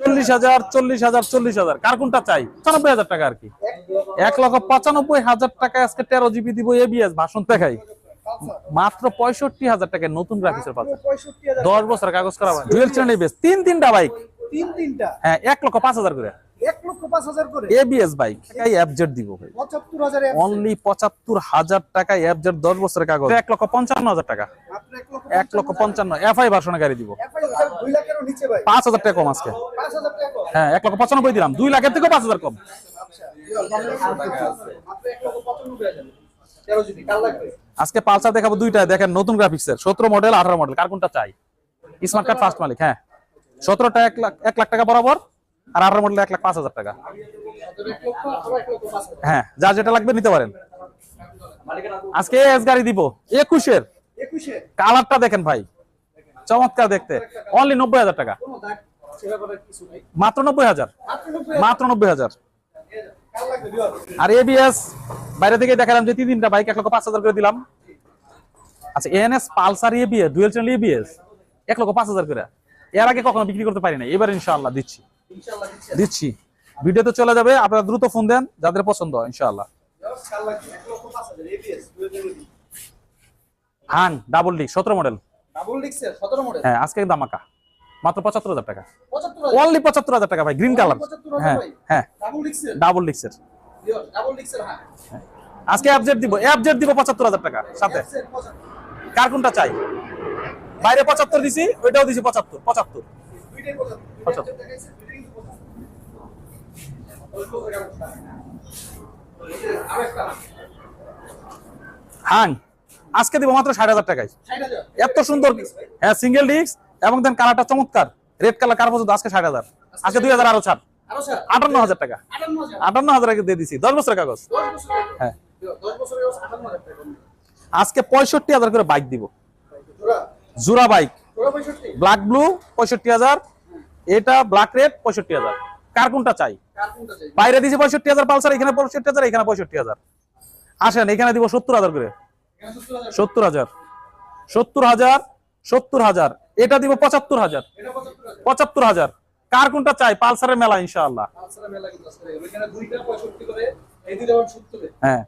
চল্লিশ হাজার চল্লিশ হাজার চল্লিশ হাজার। কার কোনটা চাই? পঁচানব্বই হাজার টাকা আর কি। এক লক্ষ পঁচানব্বই হাজার টাকা আজকে তেরো জিবি দিব এবিএস ভাষণ দেখাই। মাত্র পঁয়ষট্টি হাজার টাকা নতুন গ্রাফিক্সের পাচ্ছে দশ বছর কাগজ করা ডুয়েল চ্যানেল এবিএস তিন তিনটা বাইক তিন তিনটা। হ্যাঁ এক লক্ষ পাঁচ হাজার করে। অনলি পঁচাত্তর হাজার টাকা এক লক্ষ পঞ্চান্ন হাজার টাকা। এক লক্ষ পঞ্চান্ন। এফআই ভার্সনের গাড়ি দিব। পাঁচ হাজার টাকা কম আজকে। হ্যাঁ এক লক্ষ পঁচানব্বই দিলাম। দুই লাখের থেকে পাঁচ হাজার কম। লাগবে? আজকে পালসার দেখাবো দুইটা। দেখেন নতুন গ্রাফিক্সের সতেরো মডেল আঠারো মডেল কার কোনটা চাই? স্মার্ট কার্ড ফার্স্ট মালিক হ্যাঁ। সতেরোটা এক লাখ এক লাখ টাকা বরাবর। আর আঠারো মডেল এক লাখ পাঁচ হাজার টাকা। হ্যাঁ যার যেটা লাগবে নিতে পারেন। আজকে এস গাড়ি দিব। একুশের। একুশে কালারটা দেখেন ভাই। চমৎকার দেখতে। অনলি নব্বই হাজার টাকা। মাত্র নব্বই হাজার। মাত্র নব্বই হাজার। আর এবিএস বাইরে থেকে দেখালাম যে তিন তিনটা বাইক এক লক্ষ পাঁচ হাজার করে দিলাম। আচ্ছা N S Pulsar ABS dual channel ABS এক লক্ষ পাঁচ হাজার করে। এর আগে কখনো বিক্রি করতে পারি না এবার ইনশাআল্লাহ দিচ্ছি। দিচ্ছে। ভিডিওতে চলে যাবে আপনারা দ্রুত ফোন দেন যাদের পছন্দ ইনশাআল্লাহ। কার লাগবে এক লক্ষ পাঁচ হাজার এবিএস হাং ডাবল ডি সতেরো মডেল হ্যাঁ আজকে দামাকা মাত্র পঁচাত্তর হাজার টাকা। অনলি পঁচাত্তর হাজার টাকা ভাই গ্রিন কালার 75,000 হ্যাঁ হ্যাঁ। ডাবল ডিক্সের ডাবল ডিক্সের হ্যাঁ। আজকে অ্যাপজেট দিব অ্যাপজেট দিব পঁচাত্তর হাজার টাকা সাথে। কার কোনটা চাই? বাইরে পঁচাত্তর দিছি ওইটাও দিছি পঁচাত্তর পঁচাত্তর। পঁচাত্তর। আজকে দিব মাত্র ষাট হাজার টাকায়। এত সুন্দর হ্যাঁ সিঙ্গেল ডিস্ক এবং দেন কালারটা চমৎকার। রেড কালার কার পর্যন্ত আজকে ষাট হাজার। আজকে দুই হাজার আরও ছাড়। আটান্ন হাজার টাকা। আটান্ন হাজার। টাকা দিয়ে দিছি। দশ বছরের কাগজ। হ্যাঁ। আজকে পঁয়ষট্টি হাজার করে বাইক দিব? জুরা বাইক ব্ল্যাক ব্লু পঁয়ষট্টি? হাজার। এটা ব্ল্যাক রেড পঁয়ষট্টি হাজার। কার কোনটা চাই? বাইরে দিছি পঁয়ষট্টি হাজার পালসার এখানে পঁয়ষট্টি হাজার এখানে পঁয়ষট্টি হাজার। আসেন এখানে দিব সত্তর হাজার করে। সত্তর হাজার। সত্তর হাজার সত্তর হাজার। এটা দিব পঁচাত্তর হাজার। পঁচাত্তর হাজার। কার কোনটা চাই? পালসারের মেলা ইনশাআল্লাহ। হ্যাঁ।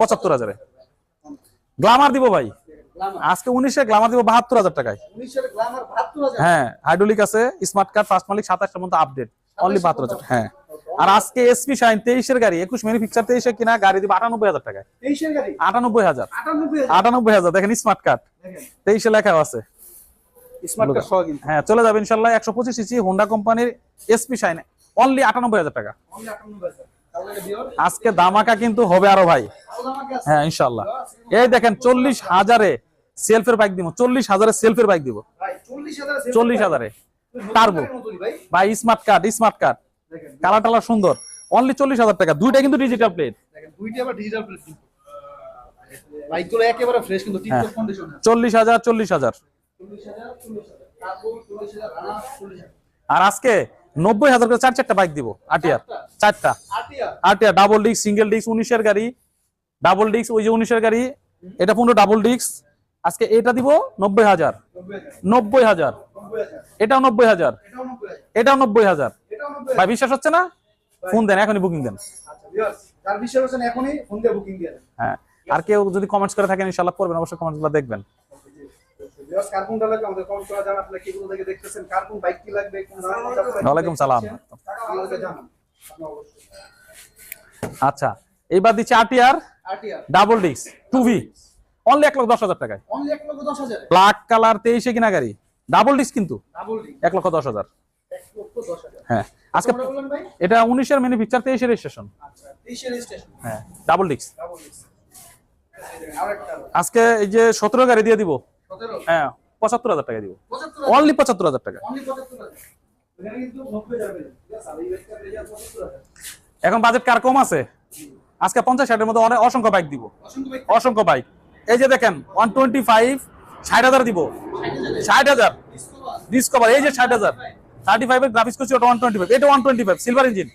পঁচাত্তর হাজারে। গ্লামার দিব ভাই। আজকে উনিশে গ্লামার দিব বাহাত্তর হাজার টাকায়। হ্যাঁ হাইড্রোলিক আছে স্মার্ট কার্ড ফার্স্ট মালিক সাতাশটার মধ্যে আপডেট। অনলি বাহাত্তর হাজার। হ্যাঁ। আর আজকে এসপি শাইন তেইশের গাড়ি একুশ ম্যানুফিকচার তেইশে কিনা গাড়ি দিব আটানব্বই হাজার টাকায়। আটানব্বই হাজার। আটানব্বই হাজার? দেখেন স্মার্ট কার্ড তেইশে লেখাও আছে। হ্যাঁ চলে যাবে ইনশাল্লাহ একশো পঁচিশ ইঞ্চি হোন্ডা কোম্পানির এসপি শাইন অনলি আটানব্বই হাজার টাকা। আজকে দামাকা কিন্তু হবে আরও ভাই। হ্যাঁ ইনশাল্লাহ। এই দেখেন চল্লিশ হাজারে সেলফের বাইক দিব চল্লিশ হাজারে সেলফের বাইক দিব। চল্লিশ হাজারে টার্বো ভাই। Smart card smart card colour টালার সুন্দর। অনলি চল্লিশ হাজার টাকা। দুইটা কিন্তু ডিজিটাল প্লেট দুইটা আবার ডিজিটাল প্লেট বাইকগুলো একেবারে ফ্রেশ কিন্তু হ্যাঁ। টিপটপ কন্ডিশন চল্লিশ হাজার চল্লিশ হাজার। আর আজকে নব্বই হাজার করে চার চারটা বাইক দিব আটিয়ার। চারটা। আটিয়া ডাবল ডিস্ক সিঙ্গেল ডিস্ক উনিশের গাড়ি। ডাবল ডিস্ক ওই যে উনিশের গাড়ি এটা পনেরো ডাবল ডিস্ক আজকে এটা দিব নব্বই হাজার। নব্বই হাজার। এটাও নব্বই হাজার। এটাও নব্বই হাজার। ভাই বিশ্বাস হচ্ছে না? ফোন দেন এখনই বুকিং দেন। আচ্ছা বুকিং দেন। হ্যাঁ আর কেউ যদি কমেন্টস করে থাকেন ইনশাল্লাহ করবেন অবশ্যই কমেন্টসগুলো দেখবেন। ওয়ালাইকুম সালাম। আচ্ছা এইবার দিচ্ছি আটিয়া double disc two V only এক লক্ষ দশ হাজার টাকায়। ব্ল্যাক কালার তেইশে কিনা গাড়ি। ডাবল ডিস্ক কিন্তু। এক লক্ষ দশ হাজার। হ্যাঁ। আজকে এটা উনিশের ম্যানুফিকচার তেইশের রেজিস্ট্রেশন আচ্ছা তেইশের রেজিস্ট্রেশন হ্যাঁ ডাবল ডিস্ক আজকে এই যে সতেরো গাড়ি দিয়ে দিব। হ্যাঁ পঁচাত্তর হাজার টাকা দিব। অনলি পঁচাত্তর হাজার টাকা। এখন বাজেট কার কম আছে? আজকে পঞ্চাশ ষাটের মধ্যে অনেক অসংখ্য বাইক দিব। অসংখ্য বাইক এই যে দেখেন ওয়ান টোয়েন্টি ফাইভ ষাট হাজার দিব। ষাট হাজার। ডিসকভার এই যে ষাট হাজার। থার্টি ফাইভ এর গ্রাফিক্স করছি ওটা ওয়ান টোয়েন্টি ফাইভ এটা one twenty five silver engine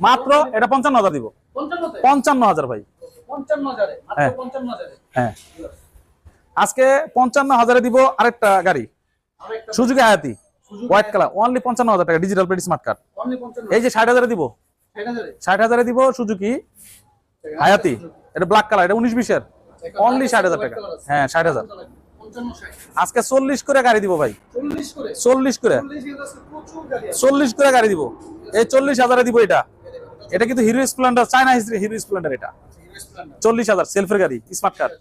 মাত্র এটা পঞ্চান্ন হাজার দিব। পঞ্চান্ন হাজার ভাই। হ্যাঁ। হ্যাঁ। আজকে পঞ্চান্ন হাজারে দিব আরেকটা গাড়ি। আরেকটা সুজুকি আয়াতি হোয়াইট কালার অনলি পঞ্চান্ন হাজার টাকা digital plate smart card only 55 এই যে ষাট হাজারে দিব। 6000 ষাট হাজারে দিব সুজুকি হায়াতি এটা ব্ল্যাক কালার এটা উনিশ বিশের। অনলি ষাট হাজার টাকা। হ্যাঁ ষাট হাজার। 55 60 আজকে চল্লিশ করে গাড়ি দিব ভাই। চল্লিশ করে। 40 এর কাছে প্রচুর গাড়ি আছে চল্লিশ করে গাড়ি দিব। এই চল্লিশ হাজারে দিব এটা। এটা কিন্তু Hero Splendor China Hero Splendor এটা। চল্লিশ হাজার সেলফের গাড়ি স্মার্ট কার্ড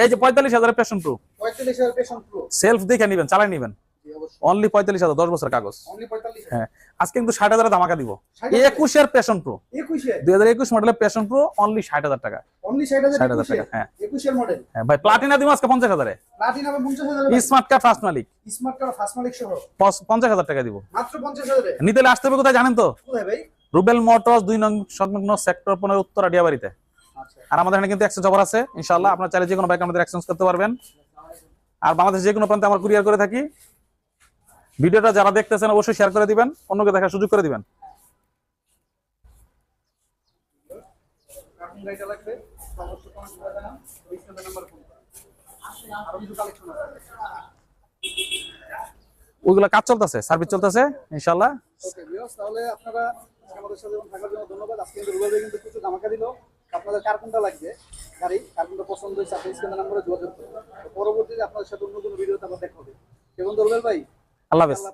এই যে পঁয়তাল্লিশ হাজারের Passion pro 45000 Passion pro self দেখে নিবেন চালাই নিবেন। অনলি পঁয়তাল্লিশ হাজার দশ বছর কাগজ। হ্যাঁ আজকে কিন্তু ষাট হাজারে ধামাকা দিব। 60,000 একুশের পেশন প্রো দুই হাজার একুশ মডেলের পেশন প্রো অনলি ষাট হাজার টাকা। অনলি 60000 60,000 21 এ টাকা, হ্যাঁ। 21 এর মডেল হ্যাঁ ভাই প্লাটিনা দিব আজকে পঞ্চাশ হাজারে। স্মার্ট কার্ড ফার্স্ট মালিক স্মার্ট কার্ড ফার্স্ট মালিক সহ। পঞ্চাশ হাজার টাকা দিব। মাত্র 50000 এ নিতে আসতে হবে কোথায় জানেন তো? রুবেল মোটরস দুই নং সংলগ্ন সেক্টর পনেরো উত্তর আডিয়াবাড়িতে। আচ্ছা। আর আমাদের এখানে কিন্তু এক্সচেঞ্জ অফার আছে ইনশাআল্লাহ। আপনার চাইলে যে কোনো বাইক আমাদের এক্সচেঞ্জ করতে পারবেন। আর বাংলাদেশ যে কোনো প্রান্তে আমরা কুরিয়ার করে থাকি। ভিডিওটা যারা দেখতেছেন, অবশ্যই শেয়ার করে দিবেন, অন্যকে দেখার সুযোগ করে দিবেন। ওইগুলো কাজ চলতেছে সার্ভিস চলতেছে, ইনশাআল্লাহ। ওকে তাহলে আপনারা সাথে থাকার জন্য ধন্যবাদ। আজকে কিন্তু কিছু দিল। আপনাদের কার কোনটা গাড়ি, কার কোনটা পছন্দ হয়েছে, আপনি নাম্বারে যোগাযোগ করুন। পরবর্তীতে আপনাদের সাথে অন্য কোনো ভিডিওতে আবার দেখা হবে। এবং রুবেল ভাই? আল্লাহ হাফেজ